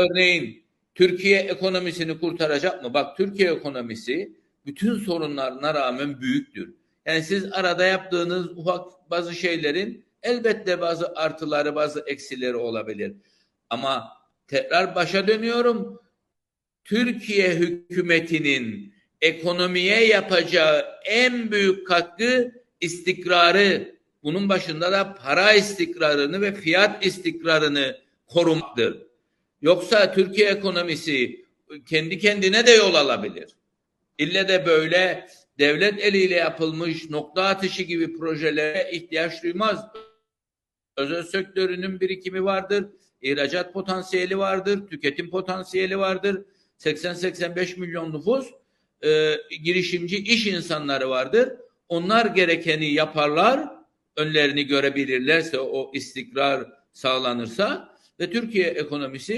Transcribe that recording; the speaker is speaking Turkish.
örneğin Türkiye ekonomisini kurtaracak mı? Bak Türkiye ekonomisi bütün sorunlarına rağmen büyüktür. Yani siz arada yaptığınız ufak bazı şeylerin elbette bazı artıları, bazı eksileri olabilir. Ama tekrar başa dönüyorum. Türkiye hükümetinin ekonomiye yapacağı en büyük katkı istikrarı. Bunun başında da para istikrarını ve fiyat istikrarını korumaktır. Yoksa Türkiye ekonomisi kendi kendine de yol alabilir. İlle de böyle devlet eliyle yapılmış nokta atışı gibi projelere ihtiyaç duymaz. Özel sektörünün birikimi vardır, ihracat potansiyeli vardır, tüketim potansiyeli vardır. 80-85 milyon nüfus e, girişimci iş insanları vardır. Onlar gerekeni yaparlar, önlerini görebilirlerse o istikrar sağlanırsa ve Türkiye ekonomisi